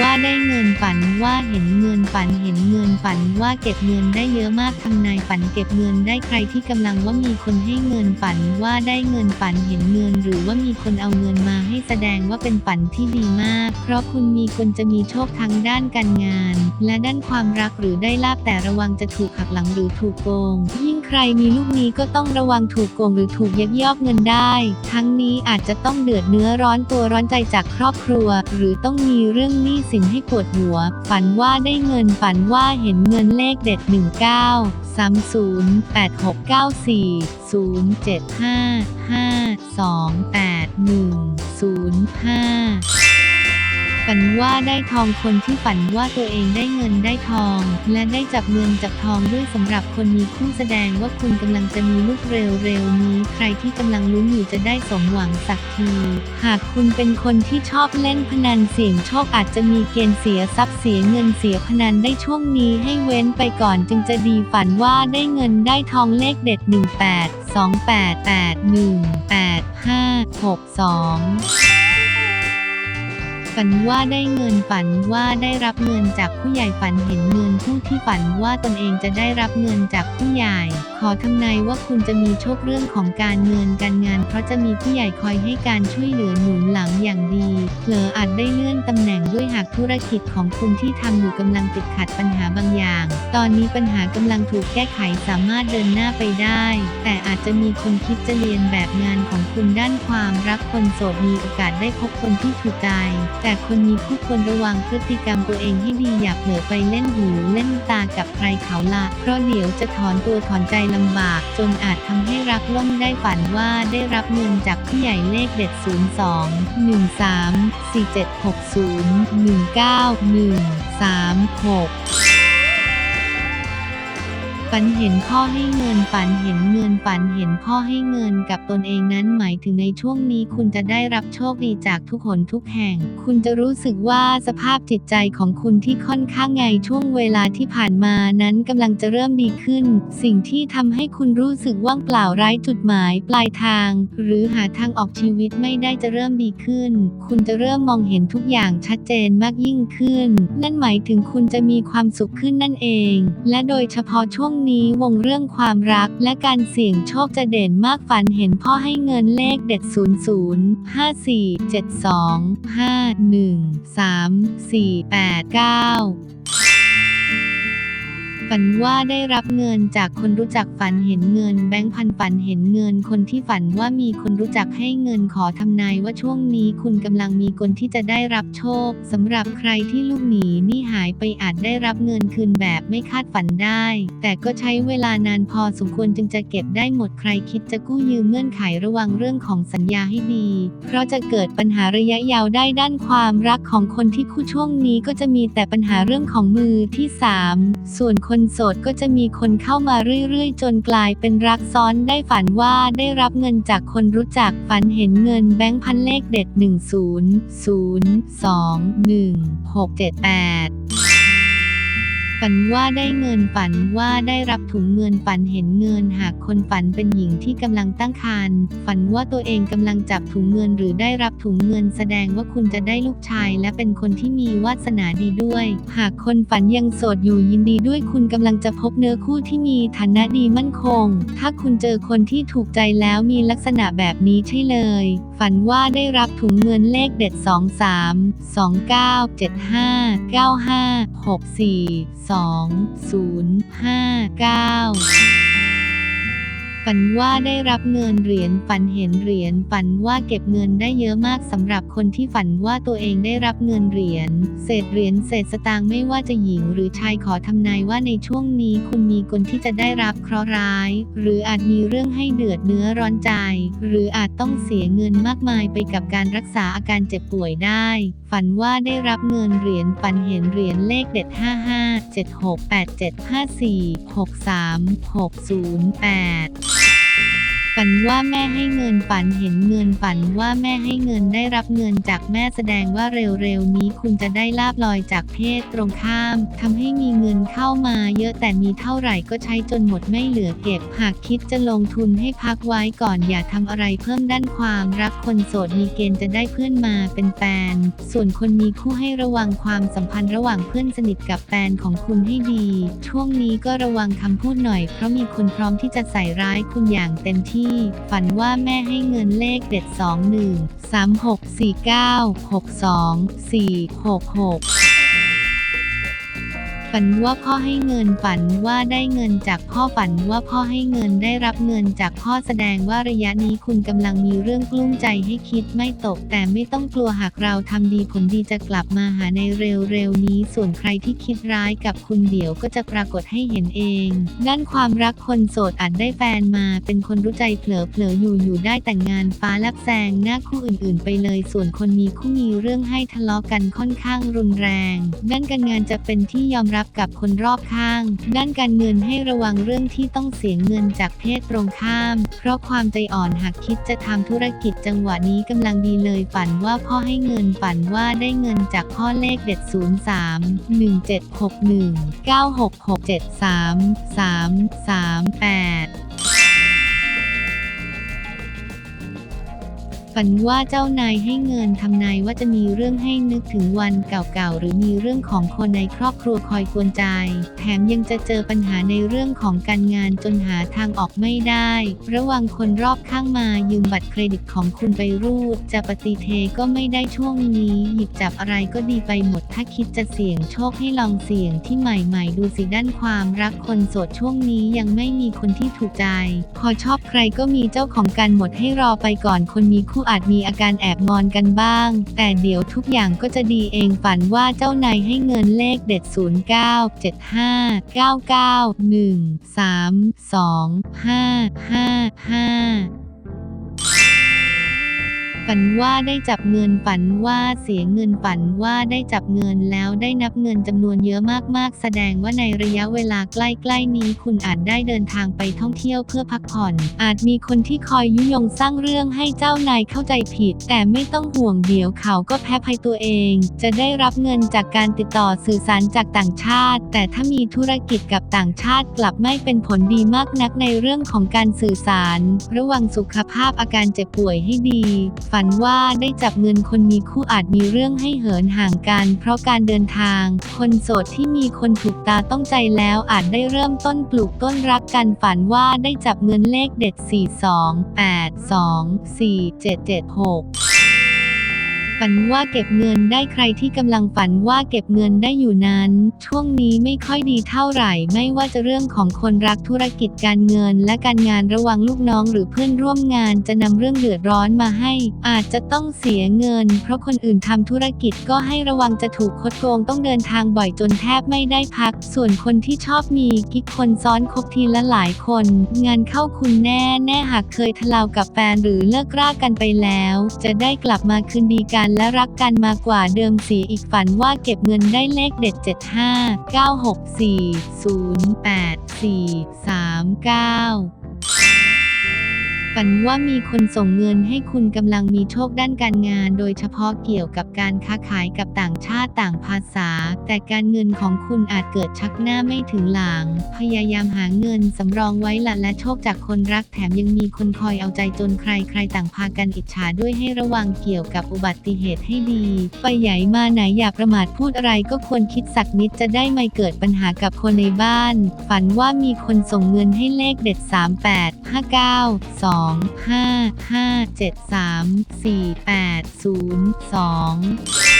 ว่าได้เงินฝันว่าเห็นเงินฝันเห็นเงินฝันว่าเก็บเงินได้เยอะมากทำนายฝันเก็บเงินได้ใครที่กำลังว่ามีคนให้เงินฝันว่าได้เงินฝันเห็นเงิน หรือว่ามีคนเอาเงินมาให้แสดงว่าเป็นฝันที่ดีมาก เพราะคุณมีคนจะมีโชคทั้งด้านการงาน และด้านความรักหรือได้ลาบแต่ระวังจะถูกหักหลังหรือถูกโกงยิ่ง ใครมีลูกนี้ก็ต้องระวังถูกโกงหรือถูกยักยอกเงินได้ ทั้งนี้อาจจะต้องเดือดเนื้อร้อนตัวร้อนใจจากครอบครัว หรือต้องมีเรื่องหนี้สินให้ปวดหัว ฝันว่าได้เงินฝันว่าเห็นเงินเลขเด็ด 19 30 8694 075 528 105 ฝันว่าได้ทองคนที่ฝันว่าตัวเองได้เงินได้ทอง และได้จับเงินจับทองด้วยสำหรับคนมีคู่แสดงว่าคุณกำลังจะมีลูกเร็วๆนี้ ใครที่กำลังลุ้นอยู่จะได้สมหวังสักที หากคุณเป็นคนที่ชอบเล่นพนันเสี่ยงโชคอาจจะมีเกณฑ์เสียทรัพย์เสียเงินเสียพนันได้ช่วงนี้ให้เว้นไปก่อนจึงจะดีฝันว่าได้เงินได้ทองเลขเด็ด 18 28 81 85 62 ฝันว่าได้เงินฝันว่าได้รับเงินจากผู้ใหญ่ฝันเห็นเงินผู้ที่ฝันว่าตนเองจะได้รับเงินจากผู้ใหญ่ ขอทำนายว่าคุณจะมีโชคเรื่องของการเงินการงาน เพราะจะมีผู้ใหญ่คอยให้การช่วยเหลือหนุนหลังอย่างดีเผลออาจได้เลื่อนตำแหน่งด้วยหากธุรกิจของคุณที่ทำอยู่กำลังติดขัดปัญหาบางอย่าง ตอนนี้ปัญหากำลังถูกแก้ไขสามารถเดินหน้าไปได้ แต่อาจจะมีคนคิดจะเรียนแบบงานของคุณด้านความรักคนโสดมีโอกาสได้พบคนที่ถูกใจแต่คนมีคู่ควรระวังพฤติกรรมตัวเองให้ดีอย่าเผลอไปเล่นหูเล่นตากับใครเขาละเพราะเดี๋ยวจะถอนตัวถอนใจลำบากจนอาจทำให้รักล่มได้ฝันว่าได้รับเงินจากผู้ใหญ่เลขเด็ด 02 13 4760 19136 ฝันเห็นพ่อให้เงินฝันเห็นเงินฝันเห็นพ่อให้เงินกับตนเองนั้นหมายถึงในช่วงนี้คุณจะได้รับโชคดีจากทุกหนทุกแห่ง คุณจะรู้สึกว่าสภาพจิตใจของคุณที่ค่อนข้างไงช่วงเวลาที่ผ่านมานั้นกำลังจะเริ่มดีขึ้น สิ่งที่ทำให้คุณรู้สึกว่างเปล่าไร้จุดหมายปลายทาง หรือหาทางออกชีวิตไม่ได้จะเริ่มดีขึ้น คุณจะเริ่มมองเห็นทุกอย่างชัดเจนมากยิ่งขึ้น นั่นหมายถึงคุณจะมีความสุขขึ้นนั่นเอง และโดยเฉพาะช่วงนี้วงเรื่องความรักและการเสี่ยงโชคจะเด่นมากฝันเห็นพ่อให้เงินเลขเด็ด 00 54 72 51 3 4 8 9 ฝันว่าได้รับเงินจากคนรู้จักฝันเห็นเงิน แบงค์พันฝันเห็นเงิน คนที่ฝันว่ามีคนรู้จักให้เงินขอทำนายว่าช่วงนี้คุณกำลังมีคนที่จะได้รับโชคสำหรับใครที่ลูกหนีนี่หายไปอาจได้รับเงินคืนแบบไม่คาดฝันได้ แต่ก็ใช้เวลานานพอสมควรจึงจะเก็บได้หมดใครคิดจะกู้ยืมเงื่อนไขระวังเรื่องของสัญญาให้ดี เพราะจะเกิดปัญหาระยะยาวได้ด้านความรักของคนที่คู่ช่วงนี้ก็จะมีแต่ปัญหาเรื่องของมือที่ 3 ส่วนคนคนโสดก็จะมีคนเข้ามาเรื่อยๆ จนกลายเป็นรักซ้อนได้ฝันว่าได้รับเงินจากคนรู้จักฝันเห็นเงินแบงค์พันเลขเด็ด 1 0 0 2 1 6 7 8 ฝันว่าได้เงินฝันว่าได้รับถุงเงินฝันเห็นเงิน หากคนฝันเป็นหญิงที่กำลังตั้งครรภ์ฝันว่าตัวเองกำลังจับถุงเงินหรือได้รับถุงเงินแสดงว่าคุณจะได้ลูกชาย และเป็นคนที่มีวาสนาดีด้วย หากคนฝันยังโสดอยู่ยินดีด้วยคุณกำลังจะพบเนื้อคู่ที่มีฐานะดีมั่นคง ถ้าคุณเจอคนที่ถูกใจแล้วมีลักษณะแบบนี้ใช่เลย ฝันว่าได้รับถุงเงินเลขเด็ด 2 3 2 9 7 5 9 5 6 4 2 0 5 9 ฝันว่าได้รับเงินเหรียญฝันเห็นเหรียญฝันว่าเก็บเงินได้เยอะมากสำหรับคนที่ฝันว่าตัวเองได้รับเงินเหรียญเศษเหรียญเศษสตางค์ไม่ว่าจะหญิงหรือชายขอทำนายว่าในช่วงนี้คุณมีคนที่จะได้รับเคราะห์ร้าย หรืออาจมีเรื่องให้เดือดเนื้อร้อนใจ หรืออาจต้องเสียเงินมากมายไปกับการรักษาอาการเจ็บป่วยได้ ฝันว่าได้รับเงินเหรียญฝันเห็นเหรียญเลขเด็ด 55 76 87 54 63 608 ฝันว่าแม่ให้เงินฝันเห็นเงินฝันว่าแม่ให้เงินได้รับเงินจากแม่แสดงว่าเร็วๆนี้คุณจะได้ลาบลอยจากเพศตรงข้ามทำให้มีเงินเข้ามาเยอะแต่มีเท่าไหร่ก็ใช้จนหมดไม่เหลือเก็บ หากคิดจะลงทุนให้พักไว้ก่อนอย่าทำอะไรเพิ่มด้านความรักคนโสดมีเกณฑ์จะได้เพื่อนมาเป็นแฟน ส่วนคนมีคู่ให้ระวังความสัมพันธ์ระหว่างเพื่อนสนิทกับแฟนของคุณให้ดี ช่วงนี้ก็ระวังคำพูดหน่อยเพราะมีคนพร้อมที่จะใส่ร้ายคุณอย่างเต็มที่ที่ ฝันว่าแม่ให้เงินเลขเด็ด 21 3649 62 466 ฝันว่าพ่อให้เงินฝันว่าได้เงินจากพ่อฝันว่าพ่อให้เงินได้รับเงินจากพ่อแสดงว่าระยะนี้คุณกำลังมีเรื่องกลุ้มใจให้คิดไม่ตก แต่ไม่ต้องกลัวหากเราทำดีผลดีจะกลับมาหาในเร็วๆนี้ ส่วนใครที่คิดร้ายกับคุณเดี๋ยวก็จะปรากฏให้เห็นเอง ด้านความรักคนโสดอาจได้แฟนมา เป็นคนรู้ใจเผลอเผลออยู่อยู่ได้แต่งงานฟ้าลับแซงหน้าคู่อื่น ๆ ไปเลย ส่วนคนมีคู่มีเรื่องให้ทะเลาะกันค่อนข้างรุนแรงด้านการงานจะเป็นที่ยอมรับกับคนรอบข้าง ด้านการเงินให้ระวังเรื่องที่ต้องเสียเงินจากเพศตรงข้าม เพราะความใจอ่อนหากคิดจะทำธุรกิจจังหวะนี้กำลังดีเลยฝันว่าพ่อให้เงินฝันว่าได้เงินจากพ่อเลขเด็ด 03 1761 966 73 338 ฝันว่าเจ้านายให้เงินทำนายว่าจะมีเรื่องให้นึกถึงวันเก่าๆ หรือมีเรื่องของคนในครอบครัวคอยกวนใจ แถมยังจะเจอปัญหาในเรื่องของการงานจนหาทางออกไม่ได้ ระวังคนรอบข้างมายืมบัตรเครดิตของคุณไปรูด จะปฏิเทก็ไม่ได้ช่วงนี้ หยิบจับอะไรก็ดีไปหมด ถ้าคิดจะเสี่ยงโชคให้ลองเสี่ยงที่ใหม่ๆ ดูสิด้านความรักคนโสดช่วงนี้ยังไม่มีคนที่ถูกใจ พอชอบใครก็มีเจ้าของกันหมดให้รอไปก่อนคนมีคู่อาจมีอาการแอบงอนกันบ้าง แต่เดี๋ยวทุกอย่างก็จะดีเองฝันว่าเจ้านายให้เงินเลขเด็ด 09 75 99 1 3 2 5 5 5 ฝันว่าได้จับเงินฝันว่าเสียเงินฝันว่าได้จับเงินแล้วได้นับเงินจำนวนเยอะมากๆ แสดงว่าในระยะเวลาใกล้ๆนี้คุณอาจได้เดินทางไปท่องเที่ยวเพื่อพักผ่อน อาจมีคนที่คอยยุยงสร้างเรื่องให้เจ้านายเข้าใจผิด แต่ไม่ต้องห่วงเดี๋ยวเขาก็แพ้ภัยตัวเอง จะได้รับเงินจากการติดต่อสื่อสารจากต่างชาติ แต่ถ้ามีธุรกิจกับต่างชาติกลับไม่เป็นผลดีมากนักในเรื่องของการสื่อสาร ระวังสุขภาพอาการเจ็บป่วยให้ดีฝันันว่าได้จับเงินคนมีคู่อาจมีเรื่องให้เหินห่างกัน เพราะการเดินทาง คนโสดที่มีคนถูกตาต้องใจแล้วอาจได้เริ่มต้นปลูกต้นรักกันฝันว่าได้จับเงินเลขเด็ด 42 82 4776 ฝันว่าเก็บเงินได้ใครที่กำลังฝันว่าเก็บเงินได้อยู่นั้น ช่วงนี้ไม่ค่อยดีเท่าไหร่ ไม่ว่าจะเรื่องของคนรักธุรกิจการเงิน และการงานระวังลูกน้องหรือเพื่อนร่วมงานจะนำเรื่องเดือดร้อนมาให้ อาจจะต้องเสียเงิน เพราะคนอื่นทำธุรกิจก็ให้ระวังจะถูกคดโกงต้องเดินทางบ่อยจนแทบไม่ได้พัก ส่วนคนที่ชอบมีกิ๊กคนซ้อนคบทีละหลายคน งานเข้าคุณแน่แน่หากเคยทะเลาะกับแฟนหรือเลิกรากันไปแล้ว จะได้กลับมาคืนดีกันและรักกันมากว่าเดิมสีอีกฝันว่าเก็บเงินได้เลขเด็ด 75 964 084 39 ฝันว่ามีคนส่งเงินให้คุณกำลังมีโชคด้านการงาน โดยเฉพาะเกี่ยวกับการค้าขายกับต่างชาติต่างภาษา แต่การเงินของคุณอาจเกิดชักหน้าไม่ถึงหลัง พยายามหาเงินสำรองไว้ละและโชคจากคนรักแถมยังมีคนคอยเอาใจจนใครใครต่างพากันอิจฉาด้วยให้ระวังเกี่ยวกับอุบัติเหตุให้ดี ไปใหญ่มาไหนอย่าประมาทพูดอะไรก็ควรคิดสักนิดจะได้ไม่เกิดปัญหากับคนในบ้าน ฝันว่ามีคนส่งเงินให้เลขเด็ด 38 59 2 5 5 7 3 4 8 0 2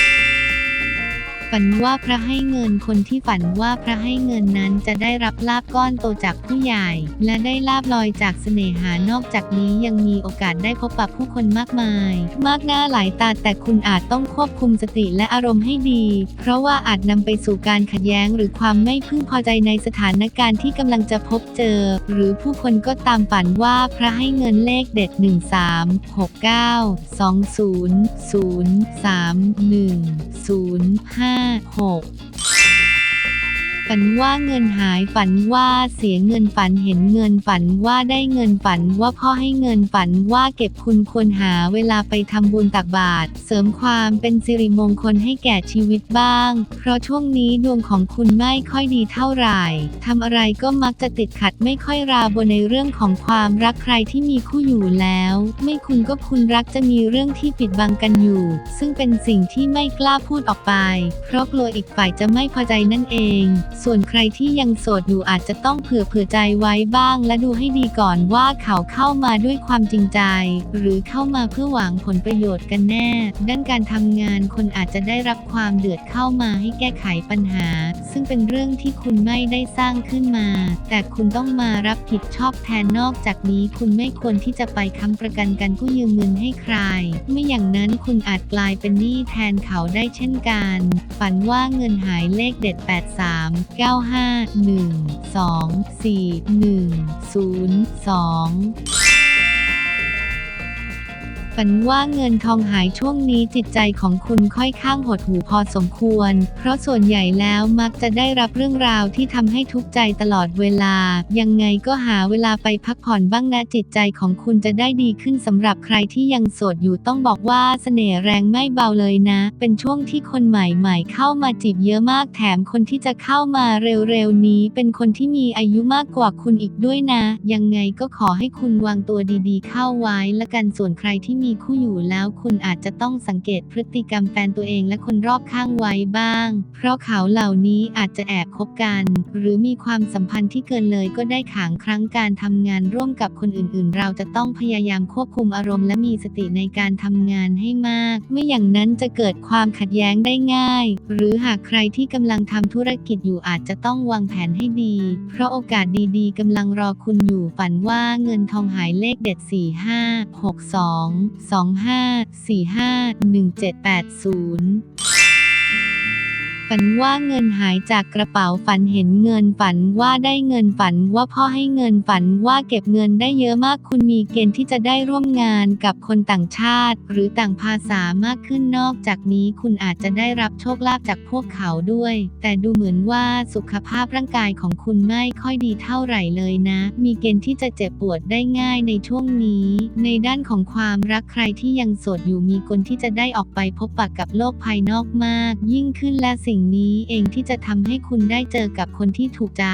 ฝันว่าพระให้เงินคนที่ฝันว่าพระให้เงินนั้นจะได้รับลาบก้อนโตจากผู้ใหญ่ และได้ลาบลอยจากเสน่หานอกจากนี้ยังมีโอกาสได้พบปะผู้คนมากมาย มากหน้าหลายตาแต่คุณอาจต้องควบคุมสติและอารมณ์ให้ดี เพราะว่าอาจนำไปสู่การขัดแย้งหรือความไม่พึงพอใจในสถานการณ์ที่กำลังจะพบเจอ หรือผู้คนก็ตามฝันว่าพระให้เงินเลขเด็ด 13 69 20 0 3 1 0 5 5 6 ฝันว่าเงินหายฝันว่าเสียเงินฝันเห็นเงินฝันว่าได้เงินฝันว่าพ่อให้เงินฝันว่าเก็บคุณควรหาเวลาไปทำบุญตักบาตรเสริมความเป็นสิริมงคลให้แก่ชีวิตบ้าง เพราะช่วงนี้ดวงของคุณไม่ค่อยดีเท่าไหร่ทำอะไรก็มักจะติดขัดไม่ค่อยราบนในเรื่องของความรักใครที่มีคู่อยู่แล้ว ไม่คุณก็คุณรักจะมีเรื่องที่ปิดบังกันอยู่ ซึ่งเป็นสิ่งที่ไม่กล้าพูดออกไป เพราะกลัวอีกฝ่ายจะไม่พอใจนั่นเองส่วนใครที่ยังโสดอยู่อาจจะต้องเผื่อเผื่อใจไว้บ้าง และดูให้ดีก่อนว่าเขาเข้ามาด้วยความจริงใจ หรือเข้ามาเพื่อหวังผลประโยชน์กันแน่ ด้านการทำงานคนอาจจะได้รับความเดือดเข้ามาให้แก้ไขปัญหา ซึ่งเป็นเรื่องที่คุณไม่ได้สร้างขึ้นมา แต่คุณต้องมารับผิดชอบแทนนอกจากนี้คุณไม่ควรที่จะไปค้ำประกันกันกู้ยืมเงินให้ใคร ไม่อย่างนั้นคุณอาจกลายเป็นหนี้แทนเขาได้เช่นกัน ฝันว่าเงินหายเลขเด็ด 83 95 1 2 4 1 0 2 ฝันว่าเงินทองหายช่วงนี้จิตใจของคุณค่อยข้างหดหูพอสมควร เพราะส่วนใหญ่แล้วมักจะได้รับเรื่องราวที่ทำให้ทุกข์ใจตลอดเวลา ยังไงก็หาเวลาไปพักผ่อนบ้างนะจิตใจของคุณจะได้ดีขึ้นสำหรับใครที่ยังโสดอยู่ต้องบอกว่าเสน่ห์แรงไม่เบาเลยนะ เป็นช่วงที่คนใหม่ๆ เข้ามาจีบเยอะมากแถมคนที่จะเข้ามาเร็วๆนี้ เป็นคนที่มีอายุมากกว่าคุณอีกด้วยนะ ยังไงก็ขอให้คุณวางตัวดีๆ เข้าไว้ละกันส่วนใครที่มีคู่อยู่แล้วคุณอาจจะต้องสังเกตพฤติกรรมแฟนตัวเองและคนรอบข้างไว้บ้าง เพราะเขาเหล่านี้อาจจะแอบคบกัน หรือมีความสัมพันธ์ที่เกินเลยก็ได้ขางครั้งการทำงานร่วมกับคนอื่นๆ เราจะต้องพยายามควบคุมอารมณ์และมีสติในการทำงานให้มาก ไม่อย่างนั้นจะเกิดความขัดแย้งได้ง่าย หรือหากใครที่กำลังทำธุรกิจอยู่อาจจะต้องวางแผนให้ดี เพราะโอกาสดีๆกำลังรอคุณอยู่ฝันว่าเงินทองหายเลขเด็ด 4 5 6 2 2 5 4 5 1 7 8 0 ฝันว่าเงินหายจากกระเป๋าฝันเห็นเงินฝันว่าได้เงินฝันว่าพ่อให้เงินฝันว่าเก็บเงินได้เยอะมากคุณมีเกณฑ์ที่จะได้ร่วมงานกับคนต่างชาติ หรือต่างภาษามากขึ้นนอกจากนี้คุณอาจจะได้รับโชคลาภจากพวกเขาด้วย แต่ดูเหมือนว่าสุขภาพร่างกายของคุณไม่ค่อยดีเท่าไหร่เลยนะ มีเกณฑ์ที่จะเจ็บปวดได้ง่ายในช่วงนี้ ในด้านของความรักใครที่ยังโสดอยู่มีคนที่จะได้ออกไปพบปะกับโลกภายนอกมาก ยิ่งขึ้นและสิ่งนี้เองที่จะทำให้คุณได้เจอกับคนที่ถูกใจ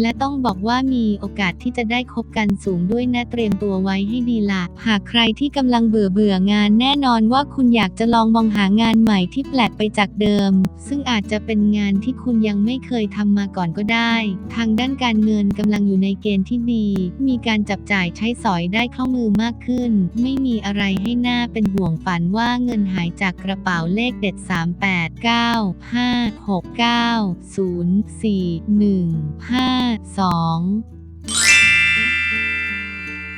และต้องบอกว่ามีโอกาสที่จะได้คบกันสูงด้วยนะเตรียมตัวไว้ให้ดีละหากใครที่กำลังเบื่อเบื่องานแน่นอนว่าคุณอยากจะลองมองหางานใหม่ที่แปลกไปจากเดิม ซึ่งอาจจะเป็นงานที่คุณยังไม่เคยทำมาก่อนก็ได้ ทางด้านการเงินกำลังอยู่ในเกณฑ์ที่ดี มีการจับจ่ายใช้สอยได้คล่องมือมากขึ้น ไม่มีอะไรให้หน้าเป็นห่วงฝันว่าเงินหายจากกระเป๋าเลขเด็ด 3 8 9 5 6 9 0 4 1 5 2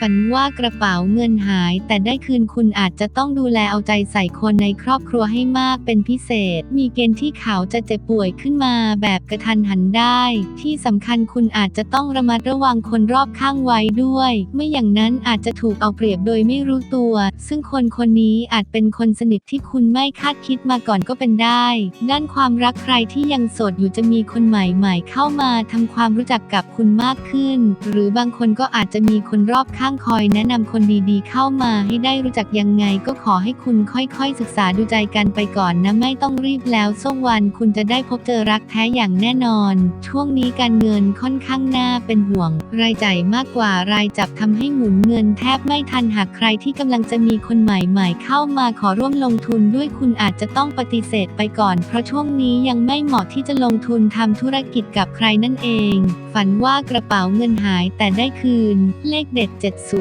ฝันว่ากระเป๋าเงินหาย แต่ได้คืนคุณอาจจะต้องดูแลเอาใจใส่คนในครอบครัวให้มากเป็นพิเศษ มีเกณฑ์ที่เขาจะเจ็บป่วยขึ้นมาแบบกระทันหันได้ ที่สำคัญคุณอาจจะต้องระมัดระวังคนรอบข้างไว้ด้วย ไม่อย่างนั้นอาจจะถูกเอาเปรียบโดยไม่รู้ตัว ซึ่งคนคนนี้อาจเป็นคนสนิทที่คุณไม่คาดคิดมาก่อนก็เป็นได้ ด้านความรักใครที่ยังโสดอยู่จะมีคนใหม่ ๆ เข้ามาทำความรู้จักกับคุณมากขึ้น หรือบางคนก็อาจจะมีคนรอบข้างคอยแนะนำคนดีๆ เข้ามาให้ได้รู้จักยังไงก็ขอให้คุณค่อยๆ ศึกษาดูใจกันไปก่อนนะไม่ต้องรีบแล้วสักวันคุณจะได้พบเจอรักแท้อย่างแน่นอน ช่วงนี้การเงินค่อนข้างน่าเป็นห่วง รายจ่ายมากกว่ารายจับทำให้หมุนเงินแทบไม่ทันหากใครที่กำลังจะมีคนใหม่ๆ เข้ามาขอร่วมลงทุนด้วยคุณอาจจะต้องปฏิเสธไปก่อน เพราะช่วงนี้ยังไม่เหมาะที่จะลงทุนทำธุรกิจกับใครนั่นเอง ฝันว่ากระเป๋าเงินหายแต่ได้คืน เลขเด็ด0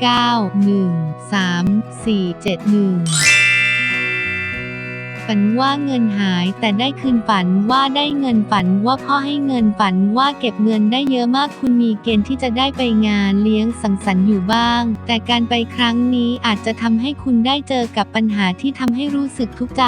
9 1 3 4 7 1 ฝันว่าเงินหายแต่ได้คืนฝันว่าได้เงินฝันว่าพ่อให้เงินฝันว่าเก็บเงินได้เยอะมากคุณมีเกณฑ์ที่จะได้ไปงานเลี้ยงสังสรรค์อยู่บ้าง แต่การไปครั้งนี้อาจจะทำให้คุณได้เจอกับปัญหาที่ทำให้รู้สึกทุกข์ใจ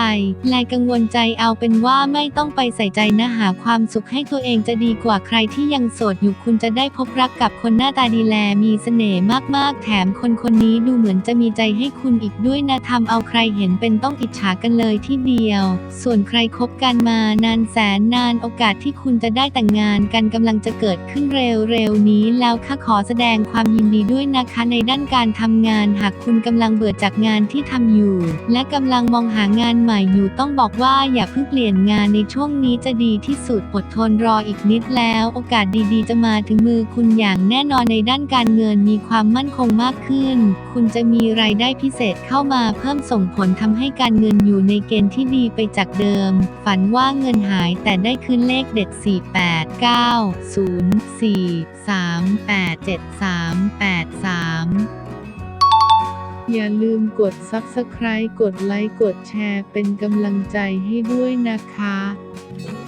และกังวลใจเอาเป็นว่าไม่ต้องไปใส่ใจนะหาความสุขให้ตัวเองจะดีกว่าใครที่ยังโสดอยู่คุณจะได้พบรักกับคนหน้าตาดีแลมีเสน่ห์มากๆ แถมคนคนนี้ดูเหมือนจะมีใจให้คุณอีกด้วยนะทำเอาใครเห็นเป็นต้องอิจฉากันเลยที่ดียวดียว ส่วนใครคบกันมานานแสนนานโอกาสที่คุณจะได้แต่งงานกันกำลังจะเกิดขึ้นเร็วๆนี้แล้วค่ะขอแสดงความยินดีด้วยนะคะในด้านการทำงานหากคุณกำลังเบื่อจากงานที่ทำอยู่ และกำลังมองหางานใหม่อยู่ต้องบอกว่าอย่าเพิ่งเปลี่ยนงานในช่วงนี้จะดีที่สุดอดทนรออีกนิดแล้ว โอกาสดีๆ จะมาถึงมือคุณอย่างแน่นอนในด้านการเงินมีความมั่นคงมากขึ้น คุณจะมีรายได้พิเศษเข้ามาเพิ่มส่งผลทำให้การเงินอยู่ในเกณฑ์ที่ดีไปจากเดิม ฝันว่าเงินหายแต่ได้คืนเลขเด็ด 48 9 0 4 3 8 7 3 8 3อย่าลืมกด Subscribe กดไลค์ กดแชร์ เป็นกำลังใจให้ด้วยนะคะ